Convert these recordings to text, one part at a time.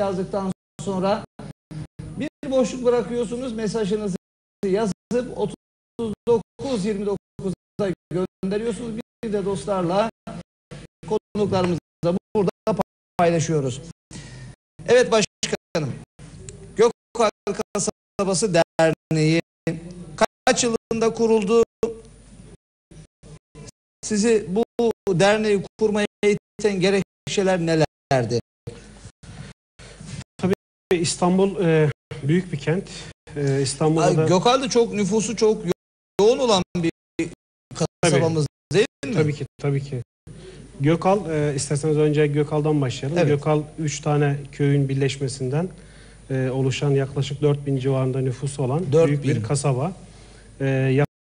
yazdıktan sonra bir boşluk bırakıyorsunuz. Mesajınızı yazıp 39-29'da gönderiyorsunuz. Bir de dostlarla konuklarımızla burada paylaşıyoruz. Evet başkanım. Gökhan Kasabası Derneği kaç yılında kuruldu? Sizi bu derneği kurmaya iten gerekçeler nelerdi? İstanbul e, büyük bir kent. E, İstanbul'da da Gökhan'da çok nüfusu çok yo- yoğun olan bir kasabamız değil mi? tabii ki tabii ki. Gökal e, isterseniz önce Gökal'dan başlayalım. Evet. Gökal 3 tane köyün birleşmesinden e, oluşan yaklaşık 4000 civarında nüfusu olan 4000. büyük bir kasaba. E,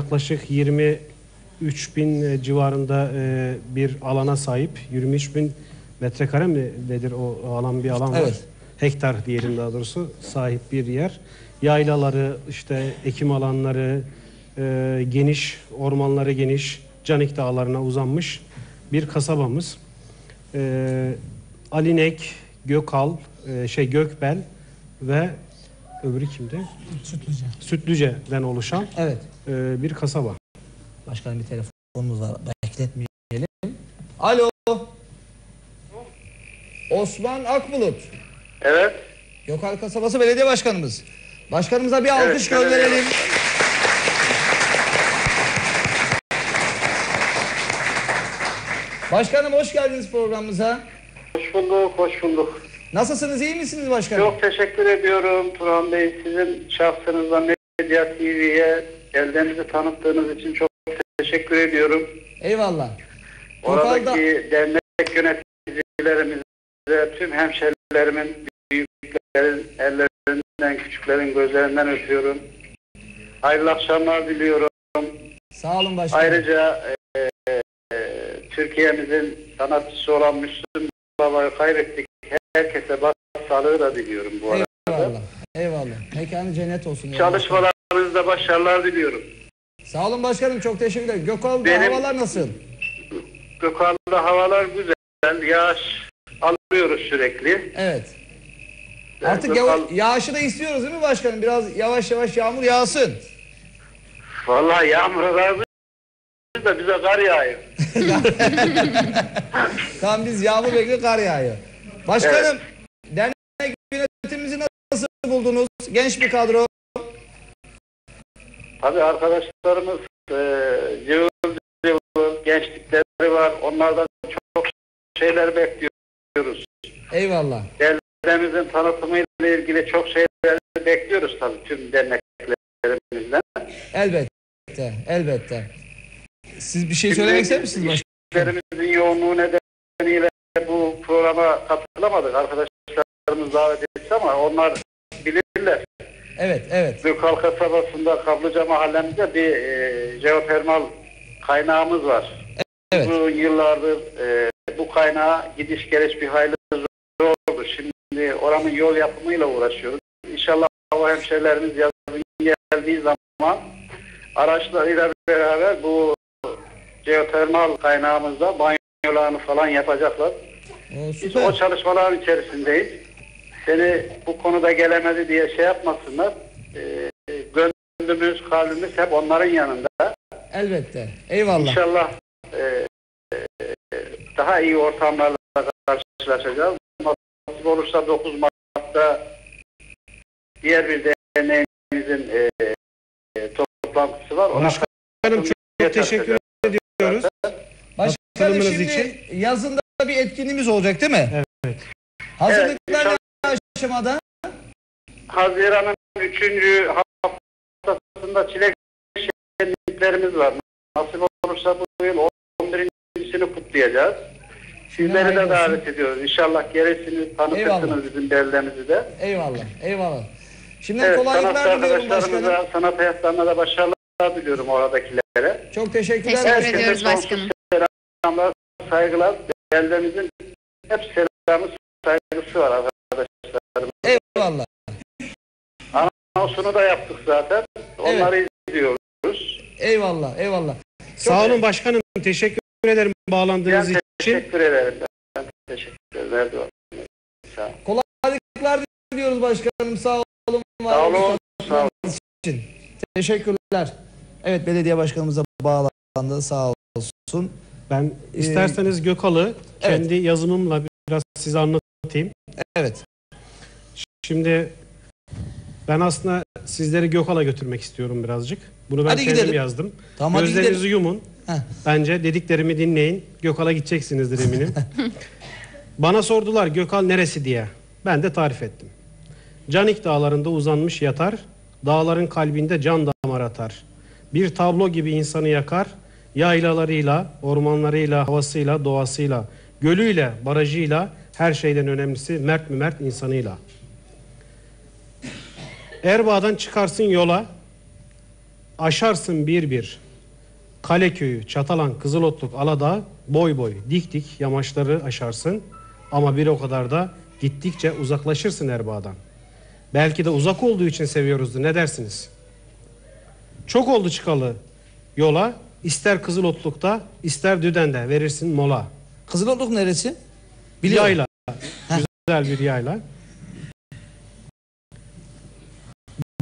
yaklaşık 23 bin e, civarında e, bir alana sahip. 23 bin metrekare mi nedir o alan bir alan var. Hektar diyelim daha doğrusu sahip bir yer. Yaylaları, işte ekim alanları, e, geniş, ormanları geniş, Canik dağlarına uzanmış bir kasabamız. E, Alinek, Gökal, e, şey Gökbel ve öbürü kimdi? Sütlüce. Sütlüce'den oluşan Evet. e, bir kasaba. Başkanım bir telefonumuz var. Bekletmeyelim. Alo. Osman Akbulut. Evet. Gökhan Kasabası Belediye Başkanımız. Başkanımıza bir alkış Evet, gönderelim. Başkanım hoş geldiniz programımıza. Hoş bulduk, hoş bulduk. Nasılsınız, iyi misiniz başkanım? Çok teşekkür ediyorum Turan Bey. Sizin şahsınızla Medya TV'ye geldiğinizi tanıttığınız için çok teşekkür ediyorum. Eyvallah. Oradaki Gökhan'da dernek yöneticilerimize, tüm hemşerilerimin, büyüklerin ellerinden, küçüklerin gözlerinden öpüyorum. Hayırlı akşamlar diliyorum. sağ olun başkanım. Ayrıca e, e, Türkiye'mizin sanatçısı olan Müslüm Baba'yı kaybettik. Herkese bas sağlığı da diliyorum bu arada. Eyvallah. Eyvallah. Mekanı cennet olsun. Çalışmalarınızda başarılar diliyorum. Sağ olun başkanım çok teşekkürler. Gökhan'da Benim- havalar nasıl? Gökhan'da havalar güzel. Yağış alıyoruz sürekli. Evet. Artık Gökhan- yava- yağışı da istiyoruz değil mi başkanım? Biraz yavaş yavaş yağmur yağsın. Vallahi yağmur razı da bize kar yağıyor. Tamam biz yağmur bekliyor kar yağıyor. Başkanım dernek yönetimimizi nasıl buldunuz? Genç bir kadro. Tabii arkadaşlarımız e, cıvıl cıvıl gençlikleri var. Onlardan çok şeyler bekliyoruz. Eyvallah. Derneğimizin tanıtımıyla ilgili çok şeyler bekliyoruz tabii tüm derneklerimizden. Elbette. Elbette. Siz bir şey söylemek ister misiniz başkanım? İşlerimizin yoğunluğu nedeniyle bu programa katılamadık. Arkadaşlarımız davet etti ama onlar bilirler. Evet, evet. Gökal kasabasında Kablıca mahallemizde bir e, jeotermal kaynağımız var. Evet. Uzun yıllardır e, bu kaynağa gidiş geliş bir hayli. Şimdi oranın yol yapımıyla uğraşıyoruz. İnşallah hava hemşehrilerimiz yazın geldiği zaman araçlarıyla beraber bu jeotermal kaynağımızda banyolarını falan yapacaklar. Oo, Biz o çalışmaların içerisindeyiz. Seni bu konuda gelemedi diye şey yapmasınlar. Ee, gönlümüz, kalbimiz hep onların yanında. Elbette. Eyvallah. İnşallah e, e, daha iyi ortamlarla karşılaşacağız. Nasip olursa 9 Mart'ta diğer bir derneğimizin e, e, toplantısı var. Ona Başkanım çok, çok teşekkür ediyoruz. Başkanım şimdi için. yazında bir etkinliğimiz olacak değil mi? Evet. Hazırlıklar Evet, aşamada? Haziran'ın 3. haftasında çilek şenliklerimiz var. Nasip olursa bu yıl 11.sini kutlayacağız. Sizleri de davet ediyoruz. İnşallah gelirsiniz, tanıtırsınız bizim beldemizi de. Eyvallah. Eyvallah. Şimdiden Evet, kolaylıklar diliyorum başkanım. sanat hayatlarına da başarılar diliyorum oradakilere. Çok teşekkürler. Teşekkür başkanım. ediyoruz başkanım. Selamlar, saygılar. Beldemizin hep selamı, saygısı var arkadaşlarım. Eyvallah. Anonsunu da yaptık zaten. Onları izliyoruz. Eyvallah. Eyvallah. Sağ olun başkanım. Teşekkür ederim bağlandığınız Ben için. teşekkür ederim. Ben teşekkür ederim. Erdoğan. Sağ olun. Kolaylıklar ediyoruz başkanım. Sağ olun. var Sağ olun. olun. Sağ olun. için. Teşekkürler. Evet belediye başkanımız da bağlandı. Sağ olsun. Ben isterseniz Gökal'ı kendi yazımımla biraz size anlatayım. Evet. Şimdi ben aslında sizleri Gökal'a götürmek istiyorum birazcık. Bunu ben Hadi kendim gidelim. yazdım. Tamam Gözlerinizi yumun. Heh. Bence dediklerimi dinleyin. Gökal'a gideceksinizdir eminim. Bana sordular Gökal neresi diye. Ben de tarif ettim. Canik dağlarında uzanmış yatar, dağların kalbinde can damar atar. Bir tablo gibi insanı yakar, yaylalarıyla, ormanlarıyla, havasıyla, doğasıyla, gölüyle, barajıyla, her şeyden önemlisi mert mi mert insanıyla. Erbaa'dan çıkarsın yola, aşarsın bir bir. Kaleköy'ü, Çatalan, Kızılotluk, Aladağ boy boy dik dik yamaçları aşarsın ama bir o kadar da gittikçe uzaklaşırsın Erbaa'dan. Belki de uzak olduğu için seviyoruzdu ne dersiniz? Çok oldu çıkalı yola ister Kızılotluk'ta ister Düden'de verirsin mola. Kızılotluk neresi? Biliyorum. Yayla. Güzel bir yayla.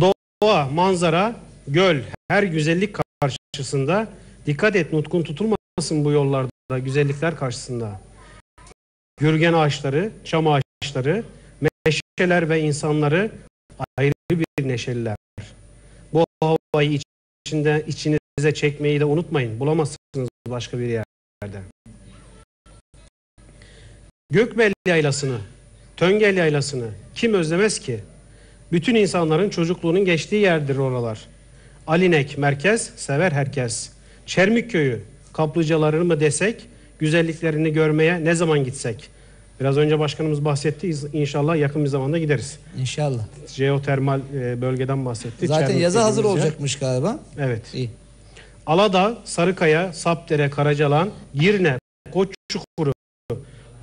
Doğa, manzara, göl, her güzellik karşısında dikkat et nutkun tutulmasın bu yollarda güzellikler karşısında. Gürgen ağaçları, çam ağaçları, meşeler ve insanları ayrı bir neşeliler. Bu havayı içinde içinize çekmeyi de unutmayın. Bulamazsınız başka bir yerde. Gökbel Yaylası'nı, Töngel Yaylası'nı kim özlemez ki? Bütün insanların çocukluğunun geçtiği yerdir oralar. Alinek merkez, sever herkes. Çermik köyü, kaplıcalarını mı desek, güzelliklerini görmeye ne zaman gitsek? Biraz önce başkanımız bahsetti. İnşallah yakın bir zamanda gideriz. İnşallah. Jeotermal e, bölgeden bahsetti. Zaten Çermik yazı hazır olacakmış galiba. Evet. İyi. Aladağ, Sarıkaya, Sapdere, Karacalan, Girne, Koççukuru,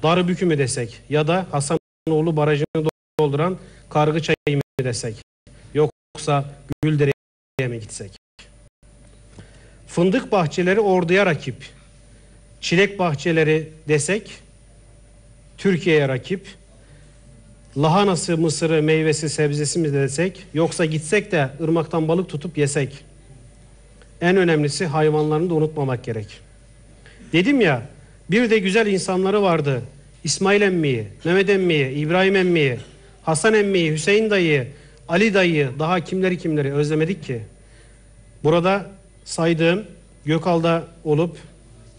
Darıbükü mü desek ya da Hasanoğlu Barajı'nı dolduran Kargıçay'ı mı desek yoksa Güldere'ye mi gitsek? Fındık bahçeleri orduya rakip, çilek bahçeleri desek Türkiye'ye rakip, lahanası, mısırı, meyvesi, sebzesi mi desek yoksa gitsek de ırmaktan balık tutup yesek? En önemlisi hayvanlarını da unutmamak gerek. Dedim ya bir de güzel insanları vardı. İsmail emmiyi, Mehmet emmiyi, İbrahim emmiyi, Hasan emmiyi, Hüseyin dayı, Ali dayı daha kimleri kimleri özlemedik ki. Burada saydığım Gökal'da olup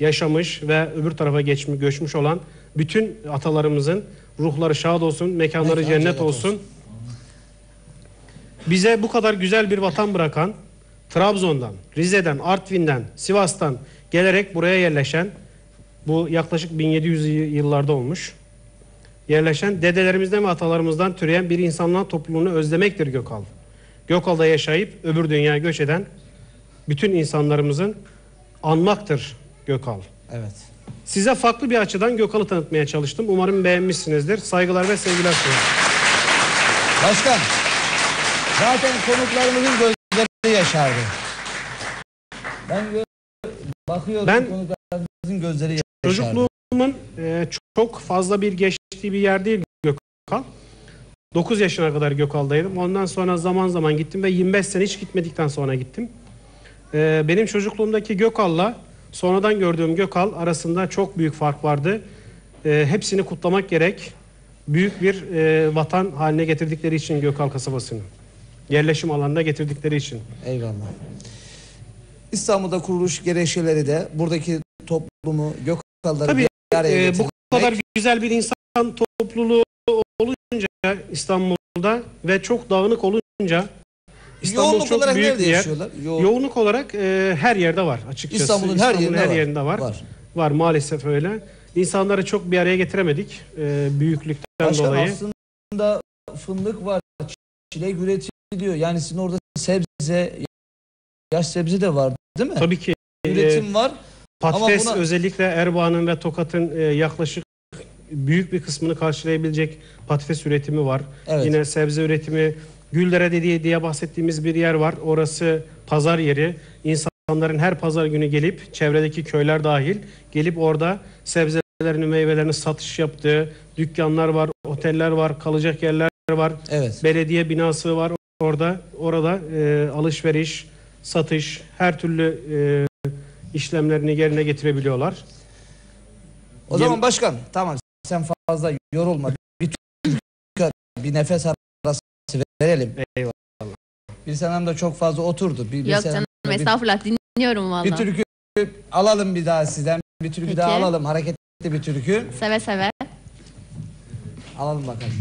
yaşamış ve öbür tarafa geçmiş, göçmüş olan bütün atalarımızın ruhları şad olsun, mekanları Mekanı cennet cennet olsun. olsun. Bize bu kadar güzel bir vatan bırakan Trabzon'dan, Rize'den, Artvin'den, Sivas'tan gelerek buraya yerleşen bu yaklaşık 1700 y- yıllarda olmuş. Yerleşen dedelerimizden ve atalarımızdan türeyen bir insanlar topluluğunu özlemektir Gökal. Gökal'da yaşayıp öbür dünyaya göç eden bütün insanlarımızın anmaktır Gökal. Evet. Size farklı bir açıdan Gökal'ı tanıtmaya çalıştım. Umarım beğenmişsinizdir. Saygılar ve sevgiler sunuyorum. Başkan. Zaten konuklarımızın gözleri yaşardı. Ben bakıyorum Ben- konuklarımızın gözleri yaşardı. Çocukluğumun e, çok fazla bir geçtiği bir yer değil Gökal. 9 yaşına kadar Gökal'daydım. Ondan sonra zaman zaman gittim ve 25 sene hiç gitmedikten sonra gittim. E, benim çocukluğumdaki Gökal'la sonradan gördüğüm Gökal arasında çok büyük fark vardı. E, hepsini kutlamak gerek. Büyük bir e, vatan haline getirdikleri için Gökal kasabasını. Yerleşim alanına getirdikleri için. Eyvallah. İstanbul'da kuruluş gerekçeleri de buradaki toplumu Gökalları Tabii bir araya Ee, bu getirmek. kadar güzel bir insan topluluğu olunca İstanbul'da ve çok dağınık olunca İstanbul Yoğunluk çok olarak büyük nerede bir yer. yaşıyorlar? Yo- Yoğunluk olarak e, her yerde var açıkçası. İstanbul'un her yerinde var. var. Var. Var maalesef öyle. İnsanları çok bir araya getiremedik e, büyüklükten Başkan dolayı. aslında fındık var, çilek üretiliyor. Yani sizin orada sebze, yaş sebze de var değil mi? Tabii ki e, Üretim var. patates buna- özellikle Erbaa'nın ve Tokat'ın e, yaklaşık büyük bir kısmını karşılayabilecek patates üretimi var. Evet. Yine sebze üretimi Güldere dediği diye bahsettiğimiz bir yer var. Orası pazar yeri. İnsanların her pazar günü gelip çevredeki köyler dahil gelip orada sebzelerini, meyvelerini satış yaptığı dükkanlar var, oteller var, kalacak yerler var. Evet. Belediye binası var orada. Orada e, alışveriş, satış, her türlü e, işlemlerini yerine getirebiliyorlar. O zaman başkan tamam sen fazla yorulma. Bir bir nefes arası verelim. Eyvallah. Bir senem de çok fazla oturdu. Bir, bir Yok senem canım bir- estağfurullah dinliyorum valla. Bir türkü alalım bir daha sizden. Bir türkü Peki. daha alalım. Hareketli bir türkü. Seve seve. Alalım bakalım.